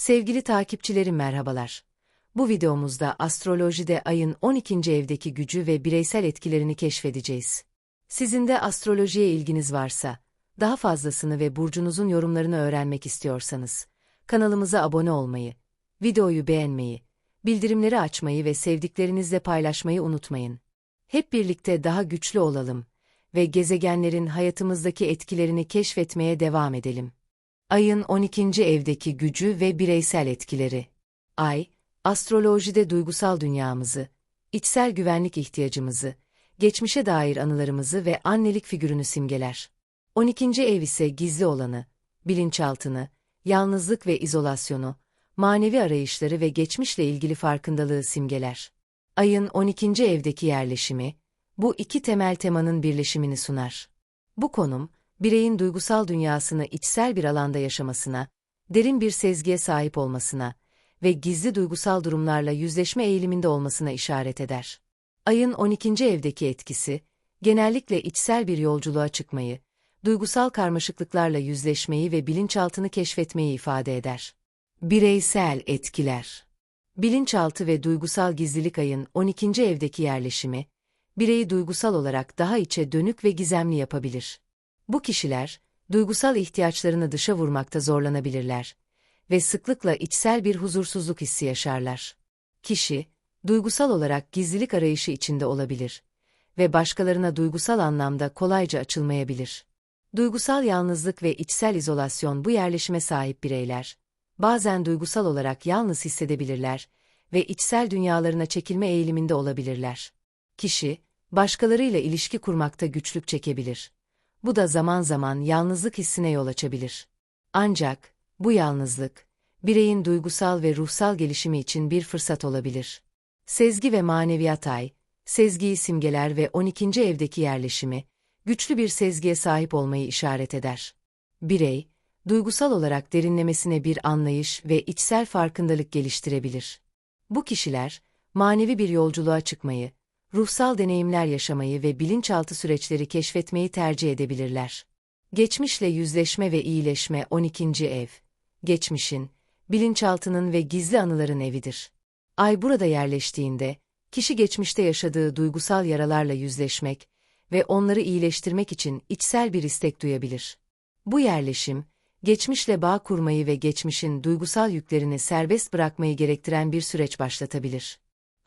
Sevgili takipçilerim merhabalar. Bu videomuzda astrolojide ayın 12. evdeki gücü ve bireysel etkilerini keşfedeceğiz. Sizin de astrolojiye ilginiz varsa, daha fazlasını ve burcunuzun yorumlarını öğrenmek istiyorsanız, kanalımıza abone olmayı, videoyu beğenmeyi, bildirimleri açmayı ve sevdiklerinizle paylaşmayı unutmayın. Hep birlikte daha güçlü olalım ve gezegenlerin hayatımızdaki etkilerini keşfetmeye devam edelim. Ayın 12. evdeki gücü ve bireysel etkileri. Ay, astrolojide duygusal dünyamızı, içsel güvenlik ihtiyacımızı, geçmişe dair anılarımızı ve annelik figürünü simgeler. 12. ev ise gizli olanı, bilinçaltını, yalnızlık ve izolasyonu, manevi arayışları ve geçmişle ilgili farkındalığı simgeler. Ayın 12. evdeki yerleşimi, bu iki temel temanın birleşimini sunar. Bu konum, bireyin duygusal dünyasını içsel bir alanda yaşamasına, derin bir sezgiye sahip olmasına ve gizli duygusal durumlarla yüzleşme eğiliminde olmasına işaret eder. Ayın 12. evdeki etkisi, genellikle içsel bir yolculuğa çıkmayı, duygusal karmaşıklıklarla yüzleşmeyi ve bilinçaltını keşfetmeyi ifade eder. Bireysel etkiler Bilinçaltı ve duygusal gizlilik ayın 12. evdeki yerleşimi, bireyi duygusal olarak daha içe dönük ve gizemli yapabilir. Bu kişiler, duygusal ihtiyaçlarını dışa vurmakta zorlanabilirler ve sıklıkla içsel bir huzursuzluk hissi yaşarlar. Kişi, duygusal olarak gizlilik arayışı içinde olabilir ve başkalarına duygusal anlamda kolayca açılmayabilir. Duygusal yalnızlık ve içsel izolasyon bu yerleşime sahip bireyler, bazen duygusal olarak yalnız hissedebilirler ve içsel dünyalarına çekilme eğiliminde olabilirler. Kişi, başkalarıyla ilişki kurmakta güçlük çekebilir. Bu da zaman zaman yalnızlık hissine yol açabilir. Ancak, bu yalnızlık, bireyin duygusal ve ruhsal gelişimi için bir fırsat olabilir. Sezgi ve maneviyat ay, sezgiyi simgeler ve 12. evdeki yerleşimi, güçlü bir sezgiye sahip olmayı işaret eder. Birey, duygusal olarak derinlemesine bir anlayış ve içsel farkındalık geliştirebilir. Bu kişiler, manevi bir yolculuğa çıkmayı, ruhsal deneyimler yaşamayı ve bilinçaltı süreçleri keşfetmeyi tercih edebilirler. Geçmişle yüzleşme ve iyileşme 12. ev. Geçmişin, bilinçaltının ve gizli anıların evidir. Ay burada yerleştiğinde, kişi geçmişte yaşadığı duygusal yaralarla yüzleşmek ve onları iyileştirmek için içsel bir istek duyabilir. Bu yerleşim, geçmişle bağ kurmayı ve geçmişin duygusal yüklerini serbest bırakmayı gerektiren bir süreç başlatabilir.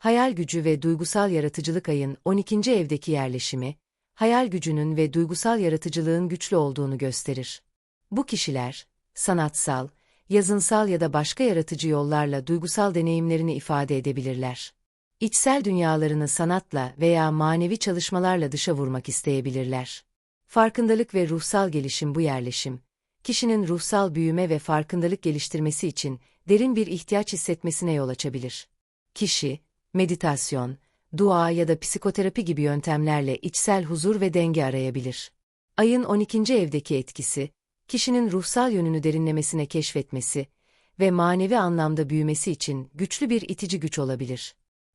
Hayal gücü ve duygusal yaratıcılık ayın 12. evdeki yerleşimi, hayal gücünün ve duygusal yaratıcılığın güçlü olduğunu gösterir. Bu kişiler, sanatsal, yazınsal ya da başka yaratıcı yollarla duygusal deneyimlerini ifade edebilirler. İçsel dünyalarını sanatla veya manevi çalışmalarla dışa vurmak isteyebilirler. Farkındalık ve ruhsal gelişim bu yerleşim, kişinin ruhsal büyüme ve farkındalık geliştirmesi için derin bir ihtiyaç hissetmesine yol açabilir. Kişi, meditasyon, dua ya da psikoterapi gibi yöntemlerle içsel huzur ve denge arayabilir. Ayın 12. evdeki etkisi, kişinin ruhsal yönünü derinlemesine keşfetmesi ve manevi anlamda büyümesi için güçlü bir itici güç olabilir.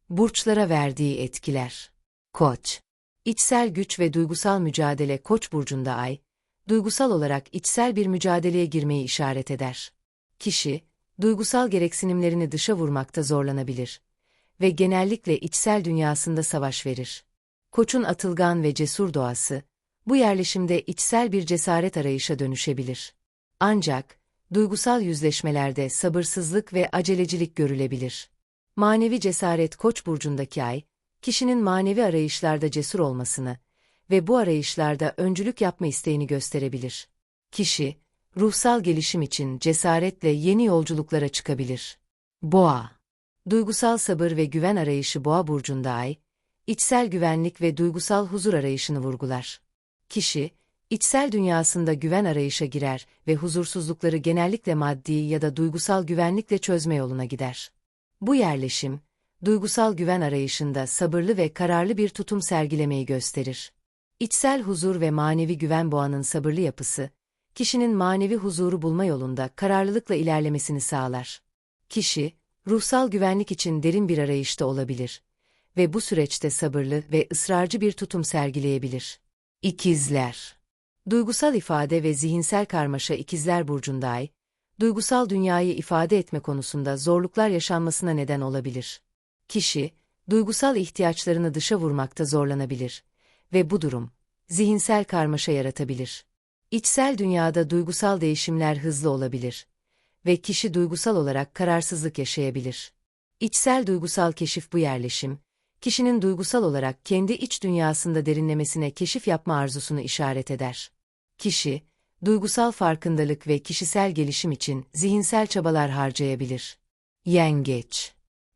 Burçlara verdiği etkiler. Koç. İçsel güç ve duygusal mücadele Koç burcunda ay, duygusal olarak içsel bir mücadeleye girmeyi işaret eder. Kişi, duygusal gereksinimlerini dışa vurmakta zorlanabilir ve genellikle içsel dünyasında savaş verir. Koç'un atılgan ve cesur doğası, bu yerleşimde içsel bir cesaret arayışa dönüşebilir. Ancak, duygusal yüzleşmelerde sabırsızlık ve acelecilik görülebilir. Manevi cesaret Koç burcundaki ay, kişinin manevi arayışlarda cesur olmasını ve bu arayışlarda öncülük yapma isteğini gösterebilir. Kişi, ruhsal gelişim için cesaretle yeni yolculuklara çıkabilir. Boğa Duygusal sabır ve güven arayışı Boğa burcunda ay, içsel güvenlik ve duygusal huzur arayışını vurgular. Kişi, içsel dünyasında güven arayışa girer ve huzursuzlukları genellikle maddi ya da duygusal güvenlikle çözme yoluna gider. Bu yerleşim, duygusal güven arayışında sabırlı ve kararlı bir tutum sergilemeyi gösterir. İçsel huzur ve manevi güven boğanın sabırlı yapısı, kişinin manevi huzuru bulma yolunda kararlılıkla ilerlemesini sağlar. Kişi, ruhsal güvenlik için derin bir arayışta olabilir ve bu süreçte sabırlı ve ısrarcı bir tutum sergileyebilir. İkizler Duygusal ifade ve zihinsel karmaşa ikizler burcunda ay, duygusal dünyayı ifade etme konusunda zorluklar yaşanmasına neden olabilir. Kişi, duygusal ihtiyaçlarını dışa vurmakta zorlanabilir ve bu durum, zihinsel karmaşa yaratabilir. İçsel dünyada duygusal değişimler hızlı olabilir ve kişi duygusal olarak kararsızlık yaşayabilir. İçsel duygusal keşif bu yerleşim, kişinin duygusal olarak kendi iç dünyasında derinlemesine keşif yapma arzusunu işaret eder. Kişi, duygusal farkındalık ve kişisel gelişim için zihinsel çabalar harcayabilir. Yengeç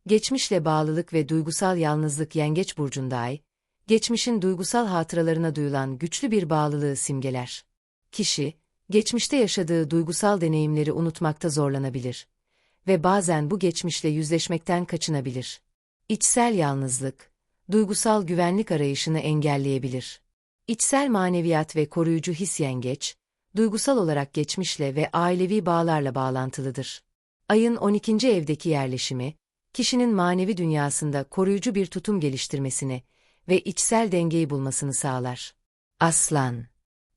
Geçmişle bağlılık ve duygusal yalnızlık Yengeç burcunda ay, geçmişin duygusal hatıralarına duyulan güçlü bir bağlılığı simgeler. Kişi, geçmişte yaşadığı duygusal deneyimleri unutmakta zorlanabilir ve bazen bu geçmişle yüzleşmekten kaçınabilir. İçsel yalnızlık, duygusal güvenlik arayışını engelleyebilir. İçsel maneviyat ve koruyucu his yengeç, duygusal olarak geçmişle ve ailevi bağlarla bağlantılıdır. Ayın 12. evdeki yerleşimi, kişinin manevi dünyasında koruyucu bir tutum geliştirmesini ve içsel dengeyi bulmasını sağlar. Aslan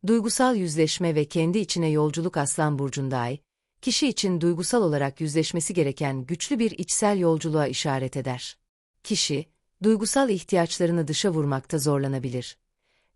Duygusal yüzleşme ve kendi içine yolculuk Aslan Burcu'nda ay, kişi için duygusal olarak yüzleşmesi gereken güçlü bir içsel yolculuğa işaret eder. Kişi, duygusal ihtiyaçlarını dışa vurmakta zorlanabilir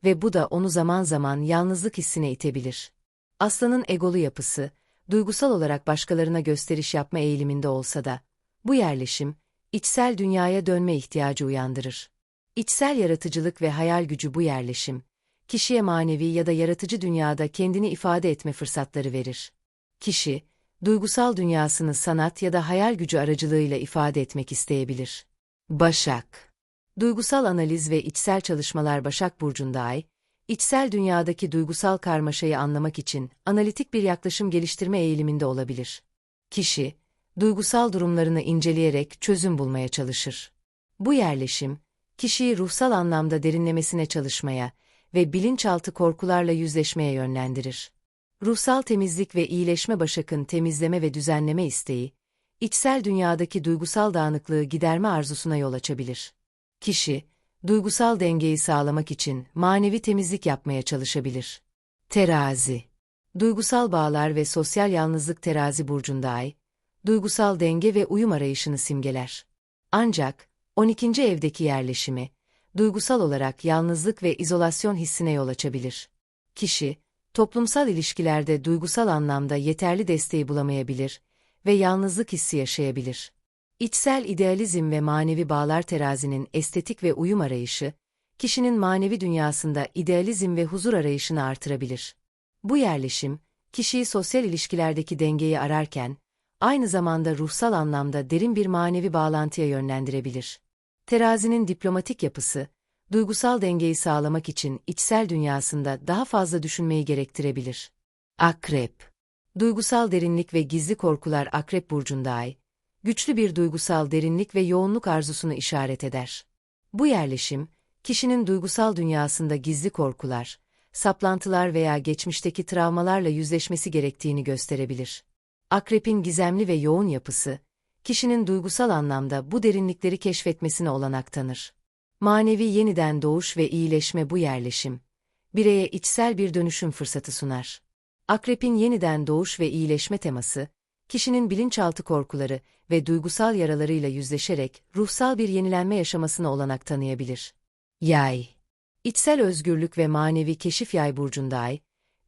ve bu da onu zaman zaman yalnızlık hissine itebilir. Aslanın egolu yapısı, duygusal olarak başkalarına gösteriş yapma eğiliminde olsa da, bu yerleşim, içsel dünyaya dönme ihtiyacı uyandırır. İçsel yaratıcılık ve hayal gücü bu yerleşim, kişiye manevi ya da yaratıcı dünyada kendini ifade etme fırsatları verir. Kişi, duygusal dünyasını sanat ya da hayal gücü aracılığıyla ifade etmek isteyebilir. Başak Duygusal analiz ve içsel çalışmalar Başak Burcu'nda ay, içsel dünyadaki duygusal karmaşayı anlamak için analitik bir yaklaşım geliştirme eğiliminde olabilir. Kişi, duygusal durumlarını inceleyerek çözüm bulmaya çalışır. Bu yerleşim, kişiyi ruhsal anlamda derinlemesine çalışmaya ve bilinçaltı korkularla yüzleşmeye yönlendirir. Ruhsal temizlik ve iyileşme Başak'ın temizleme ve düzenleme isteği, içsel dünyadaki duygusal dağınıklığı giderme arzusuna yol açabilir. Kişi, duygusal dengeyi sağlamak için manevi temizlik yapmaya çalışabilir. Terazi Duygusal bağlar ve sosyal yalnızlık terazi burcunda ay, duygusal denge ve uyum arayışını simgeler. Ancak, 12. evdeki yerleşimi, duygusal olarak yalnızlık ve izolasyon hissine yol açabilir. Kişi, toplumsal ilişkilerde duygusal anlamda yeterli desteği bulamayabilir ve yalnızlık hissi yaşayabilir. İçsel idealizm ve manevi bağlar terazinin estetik ve uyum arayışı, kişinin manevi dünyasında idealizm ve huzur arayışını artırabilir. Bu yerleşim, kişiyi sosyal ilişkilerdeki dengeyi ararken, aynı zamanda ruhsal anlamda derin bir manevi bağlantıya yönlendirebilir. Terazinin diplomatik yapısı, duygusal dengeyi sağlamak için içsel dünyasında daha fazla düşünmeyi gerektirebilir. Akrep Duygusal derinlik ve gizli korkular Akrep Burcu'nda ay, güçlü bir duygusal derinlik ve yoğunluk arzusunu işaret eder. Bu yerleşim, kişinin duygusal dünyasında gizli korkular, saplantılar veya geçmişteki travmalarla yüzleşmesi gerektiğini gösterebilir. Akrep'in gizemli ve yoğun yapısı, kişinin duygusal anlamda bu derinlikleri keşfetmesine olanak tanır. Manevi yeniden doğuş ve iyileşme bu yerleşim, bireye içsel bir dönüşüm fırsatı sunar. Akrep'in yeniden doğuş ve iyileşme teması, kişinin bilinçaltı korkuları ve duygusal yaralarıyla yüzleşerek ruhsal bir yenilenme yaşamasına olanak tanıyabilir. Yay İçsel özgürlük ve manevi keşif yay burcunda ay,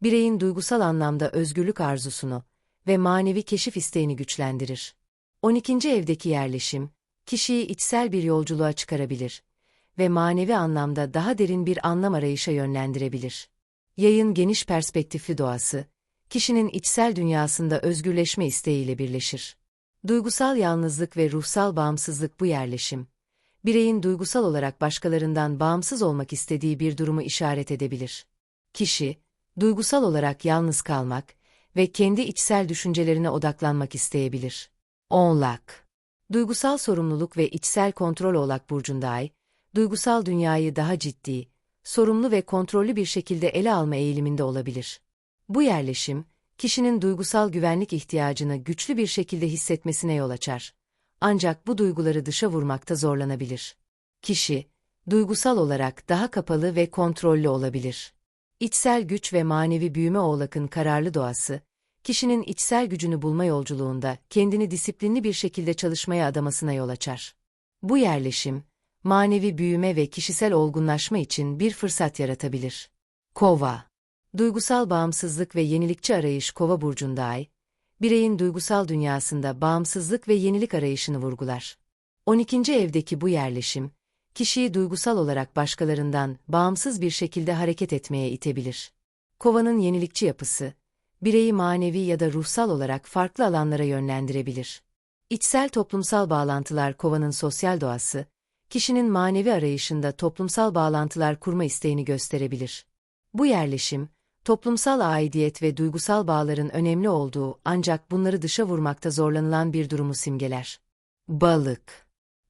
bireyin duygusal anlamda özgürlük arzusunu ve manevi keşif isteğini güçlendirir. 12. evdeki yerleşim, kişiyi içsel bir yolculuğa çıkarabilir ve manevi anlamda daha derin bir anlam arayışa yönlendirebilir. Yayın geniş perspektifli doğası, kişinin içsel dünyasında özgürleşme isteğiyle birleşir. Duygusal yalnızlık ve ruhsal bağımsızlık bu yerleşim, bireyin duygusal olarak başkalarından bağımsız olmak istediği bir durumu işaret edebilir. Kişi, duygusal olarak yalnız kalmak ve kendi içsel düşüncelerine odaklanmak isteyebilir. Oğlak Duygusal sorumluluk ve içsel kontrol Oğlak Burcu'nda ay, duygusal dünyayı daha ciddi, sorumlu ve kontrollü bir şekilde ele alma eğiliminde olabilir. Bu yerleşim, kişinin duygusal güvenlik ihtiyacını güçlü bir şekilde hissetmesine yol açar. Ancak bu duyguları dışa vurmakta zorlanabilir. Kişi, duygusal olarak daha kapalı ve kontrollü olabilir. İçsel güç ve manevi büyüme oğlakın kararlı doğası, kişinin içsel gücünü bulma yolculuğunda kendini disiplinli bir şekilde çalışmaya adamasına yol açar. Bu yerleşim, manevi büyüme ve kişisel olgunlaşma için bir fırsat yaratabilir. Kova Duygusal bağımsızlık ve yenilikçi arayış Kova burcunda ay, bireyin duygusal dünyasında bağımsızlık ve yenilik arayışını vurgular. 12. evdeki bu yerleşim, kişiyi duygusal olarak başkalarından bağımsız bir şekilde hareket etmeye itebilir. Kovanın yenilikçi yapısı, bireyi manevi ya da ruhsal olarak farklı alanlara yönlendirebilir. İçsel toplumsal bağlantılar kovanın sosyal doğası, kişinin manevi arayışında toplumsal bağlantılar kurma isteğini gösterebilir. Bu yerleşim, toplumsal aidiyet ve duygusal bağların önemli olduğu ancak bunları dışa vurmakta zorlanılan bir durumu simgeler. Balık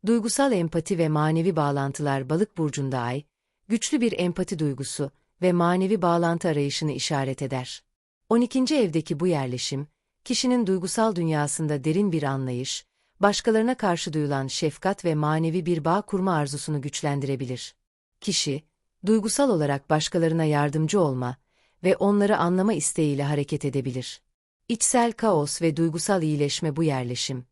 Duygusal empati ve manevi bağlantılar balık burcunda ay, güçlü bir empati duygusu ve manevi bağlantı arayışını işaret eder. 12. evdeki bu yerleşim, kişinin duygusal dünyasında derin bir anlayış, başkalarına karşı duyulan şefkat ve manevi bir bağ kurma arzusunu güçlendirebilir. Kişi, duygusal olarak başkalarına yardımcı olma ve onları anlama isteğiyle hareket edebilir. İçsel kaos ve duygusal iyileşme bu yerleşim,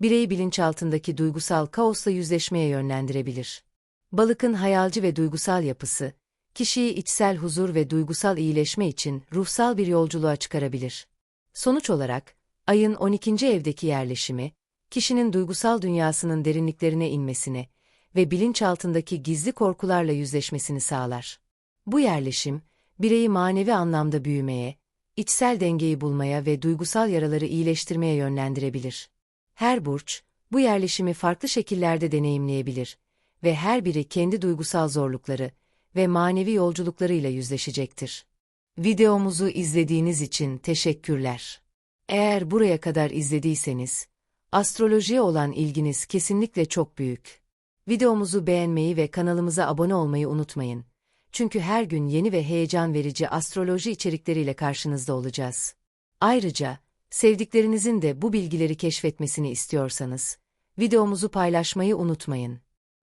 bireyi bilinçaltındaki duygusal kaosla yüzleşmeye yönlendirebilir. Balıkın hayalci ve duygusal yapısı, kişiyi içsel huzur ve duygusal iyileşme için ruhsal bir yolculuğa çıkarabilir. Sonuç olarak, ayın 12. evdeki yerleşimi, kişinin duygusal dünyasının derinliklerine inmesini ve bilinçaltındaki gizli korkularla yüzleşmesini sağlar. Bu yerleşim, bireyi manevi anlamda büyümeye, içsel dengeyi bulmaya ve duygusal yaraları iyileştirmeye yönlendirebilir. Her burç, bu yerleşimi farklı şekillerde deneyimleyebilir ve her biri kendi duygusal zorlukları ve manevi yolculuklarıyla yüzleşecektir. Videomuzu izlediğiniz için teşekkürler. Eğer buraya kadar izlediyseniz, astrolojiye olan ilginiz kesinlikle çok büyük. Videomuzu beğenmeyi ve kanalımıza abone olmayı unutmayın. Çünkü her gün yeni ve heyecan verici astroloji içerikleriyle karşınızda olacağız. Ayrıca, sevdiklerinizin de bu bilgileri keşfetmesini istiyorsanız, videomuzu paylaşmayı unutmayın.